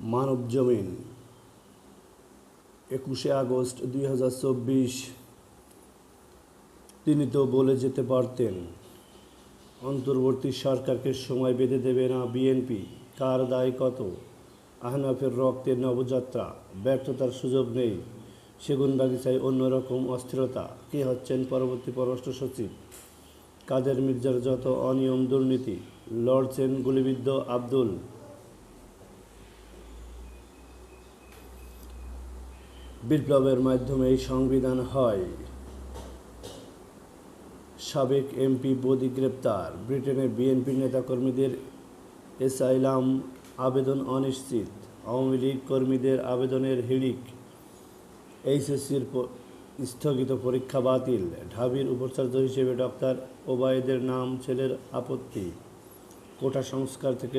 মানব জমিন একুশে আগস্ট দুই হাজার চব্বিশ। তিনি তো বলে যেতে পারতেন, অন্তর্বর্তী সরকারকে সময় বেঁধে দেবে না বিএনপি, কার দায় কত? আহনাফের রক্তের নবযাত্রা, ব্যর্থতার সুযোগ নেই, সেগুন বাগিচায় অন্যরকম অস্থিরতা, কে হচ্ছেন পরবর্তী পররাষ্ট্র সচিব? কাদের মির্জার যত অনিয়ম দুর্নীতি, লড়ছেন গুলিবিদ্ধ আব্দুল বিপ্লবের মাধ্যমে এই সংবিধান হয়। সাবেক এমপি বদি গ্রেপ্তার ব্রিটেনে বিএনপি নেতাকর্মীদের এসাইলাম আবেদন অনিশ্চিত, আওয়ামী লীগ কর্মীদের আবেদনের হিড়িক, এইচএসসির স্থগিত পরীক্ষা বাতিল, ঢাবির উপাচার্য হিসেবে ডক্টর ওবায়দের নাম, ছেলের আপত্তি, কোটা সংস্কার থেকে